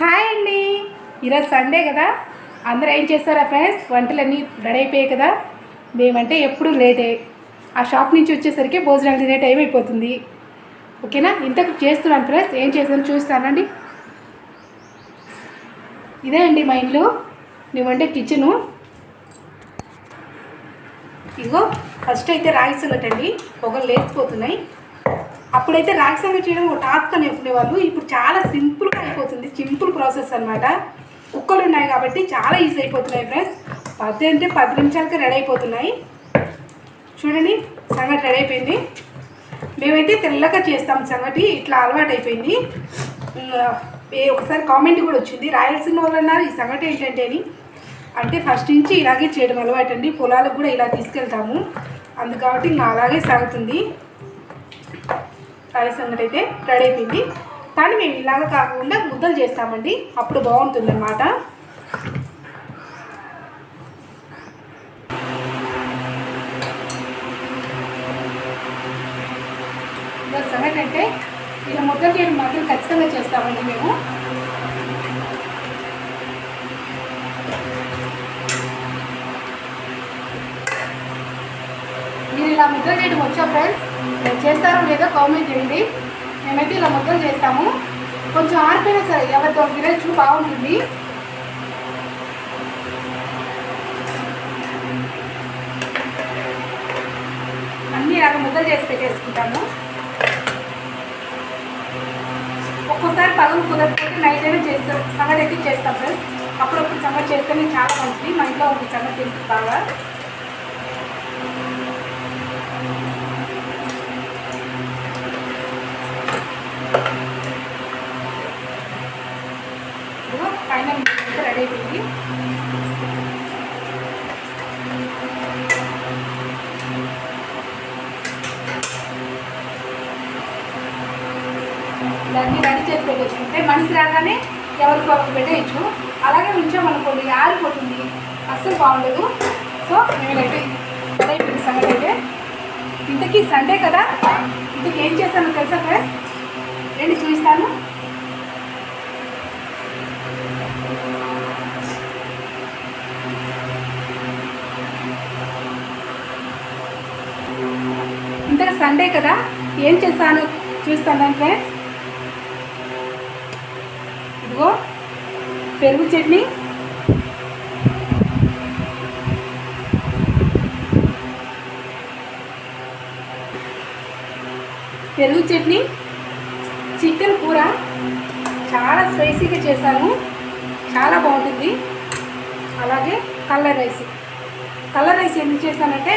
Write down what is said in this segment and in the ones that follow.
Hi అండి. ఈరోజు Sunday కదా. అందరూ ఏం చేస్తారా ఫ్రెండ్స్? వంటలన్నీ రెడీ అయిపోయాయి కదా. మేమంటే ఎప్పుడు లేటే. ఆ షాప్ నుంచి వచ్చేసరికి భోజనాలు తినే టైం అయిపోతుంది. ఓకేనా? ఇంతకు చేస్తున్నాను ఫ్రెండ్స్. ఏం చేస్తాను చూస్తానండి. ఇదే అండి మా ఇల్లు మేమంటే కిచెను. ఇగో ఫస్ట్ అయితే రాగి సంగటి పొగలు లేచిపోతున్నాయి. అప్పుడైతే రాగి సంగటి చేయడం ఒక టాస్క్ అని చెప్పుకునేవాళ్ళు ఇప్పుడు చాలా సింపుల్గా అయిపోతుంది. సింపుల్ ప్రాసెస్ అనమాట కుక్కలు ఉన్నాయి కాబట్టి చాలా ఈజీ అయిపోతున్నాయి ఫ్రెండ్స్ పది అంటే పది నిమిషాలకి రెడీ అయిపోతున్నాయి. చూడండి సంగటి రెడీ అయిపోయింది. మేమైతే తెల్లగా చేస్తాం సంగటి. ఇట్లా అలవాటు అయిపోయింది. ఒకసారి కామెంట్ కూడా వచ్చింది. రాయలసీమ వాళ్ళు అన్నారు ఈ సంగటి ఏంటంటే అని. అంటే ఫస్ట్ నుంచి ఇలాగే చేయడం అలవాటు అండి. పొలాలకు కూడా ఇలా తీసుకెళ్తాము. అందుకాబట్టి ఇంకా అలాగే సాగుతుంది. రాయి సంగటి అయితే రెడీ అయిపోయింది. కానీ మేము ఇలాగ కాకుండా ముద్దలు చేస్తామండి. అప్పుడు బాగుంటుంది అన్నమాట సంగతి అంటే ఇలా ముద్దలు చేయడం మాత్రం ఖచ్చితంగా చేస్తామండి మేము. ఇలా ముద్ద చేయడం వచ్చా ఫ్రెండ్స్? మీరు చేస్తారో లేదో కామెంట్ చేయండి. మేమైతే ఇలా ముద్దలు చేస్తాము. కొంచెం ఆరిపోయినా సరే ఎవరితో విరచు బాగుంటుంది. అన్నీ రకం ముద్దలు చేసి పెట్టేసుకుంటాము. ఒక్కోసారి పగలు కుదరకపోతే నైట్ అయినా చేస్తాం సంగతి అయితే చేస్తాం ఫ్రెండ్స్. అప్పుడప్పుడు సమ్మర్ చేస్తేనే చాలా మంచిది. మా ఇంట్లో ఒక సంగటి తింటుంది బాగా ఇదిగో పైన ముద్ద రెడీ అయిపోయింది దాన్ని రెడీ చేసి పెట్టేసుకుంటే మనిషి రాగానే ఎవరికి ఒకరు పెట్టేయచ్చు అలాగే ఉంచామనుకోండి ఆరిపోతుంది. అస్సలు బాగుండదు. సో నేనైతే రెడీ సంగతి అయితే. ఇంతకీ సండే కదా. ఇంతకీ ఏం చేశాను తెలుసా ఫ్రెండ్స్ రండి చూపిస్తాను. ఇంతకు సండే కదా. ఏం చేస్తాను చూస్తాను ఫ్రెండ్స్ పెరుగు చట్నీ. పెరుగు చట్నీ. చికెన్ కూర. చాలా స్పైసీగా చేశాను. చాలా బాగుంటుంది. అలాగే కలర్ రైస్. కలర్ రైస్ ఎందుకు చేశానంటే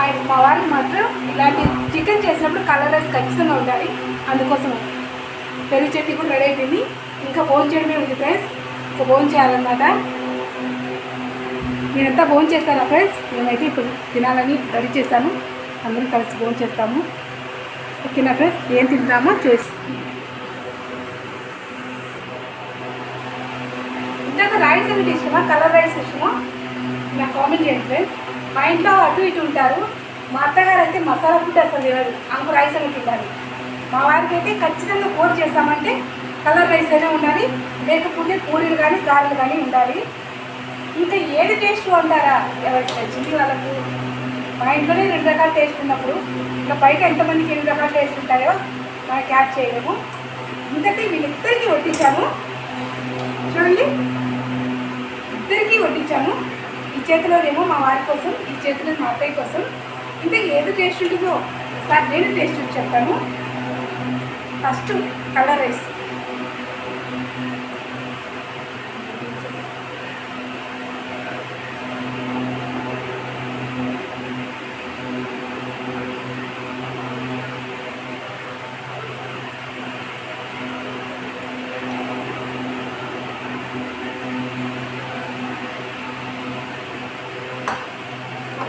ఆయన మా వారికి మాత్రం ఇలాంటి చికెన్ చేసినప్పుడు కలర్ రైస్ ఖచ్చితంగా ఉండాలి. అందుకోసం పెరుగు చట్నీ కూడా రెడీ అయిపోయింది. ఇంకా ఫోన్ చేయడమే ఉంది ఫ్రెండ్స్. ఇంకా భోజనం చేయాలన్నమాట. మీరంతా భోజనం చేస్తారా ఫ్రెండ్స్? మేమైతే ఇప్పుడు తినాలని రెడీ చేస్తాను అందరం కలిసి భోజనం చేస్తాము. ఓకేనా ఫ్రెండ్స్? ఏం తిందామో చూసి ఇందాక రైస్ అనేది ఇష్టమా కలర్ రైస్ ఇష్టమా నాకు కామెంట్ చేయండి ఫ్రెండ్స్. మా ఇంట్లో అటు ఇటు ఉంటారు. మా అత్తగారు అయితే మసాలా ఫుడ్ అసలు తినదు అంకు రైస్ అనేది తింటారు. మా వారికి అయితే ఖచ్చితంగా కోర్ చేస్తామంటే కలర్ రైస్ అయినా ఉండాలి లేకపోతే పూరీలు కానీ గారెలు కానీ ఉండాలి. ఇంకా ఏది టేస్ట్ అంటారా? ఎవరికి నచ్చింది వాళ్ళకు? మా ఇంట్లోనే రెండు రకాల టేస్ట్ ఉన్నప్పుడు ఇంకా బయట ఎంతమందికి ఎన్ని రకాల టేస్ట్ ఉంటాయో మనం క్యాచ్ చేయలేము. ఇంతకీ వీళ్ళిద్దరికీ వడ్డించాము. చూడండి. ఇద్దరికీ వడ్డించాము. ఈ చేతిలోనేమో మా వారి కోసం ఈ చేతిలో మా అత్తయ్య కోసం. ఇంకా ఏది టేస్ట్ ఉంటుందో సార్ నేను టేస్ట్ చెప్తాను. First colour rice.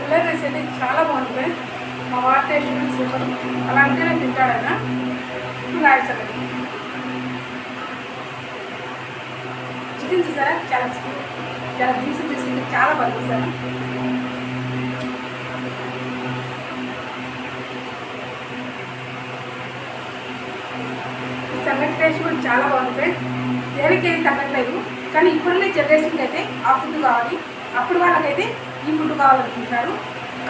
Colour rice చాలా బాగుంటుంది మా వారి టేస్ట్ సూపర్ అలా అంటేనే తింటాడన్న రాయల్ సంగతి చికెన్ సార్ చాలా తీసి జ్యూసీ చాలా బాగుంది సార్. సంగటి టేస్ట్ కూడా చాలా బాగుంటుంది ఫ్రెండ్స్. దేనికి తగ్గట్లేదు కానీ ఇప్పుడున్న జనరేషన్కి అయితే ఆ ఫుడ్ కావాలి. అప్పుడు వాళ్ళకైతే ఈ ఫుడ్ కావాలనుకుంటున్నారు.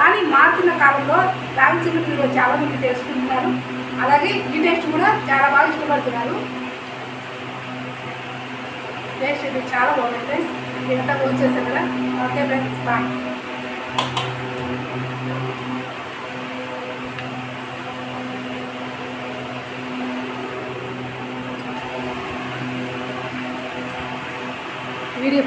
కానీ మారుతున్న కాలంలో డ్యాన్స్ చాలా మంది తెలుసుకుంటున్నారు. అలాగే ఈ టేస్ట్ కూడా చాలా బాగా ఇష్టపడుతున్నారు. టేస్ట్ ఇది చాలా బాగుంది ఫ్రెండ్స్ ఇదంతా ఉంచేసాను కదా? Okay friends bye video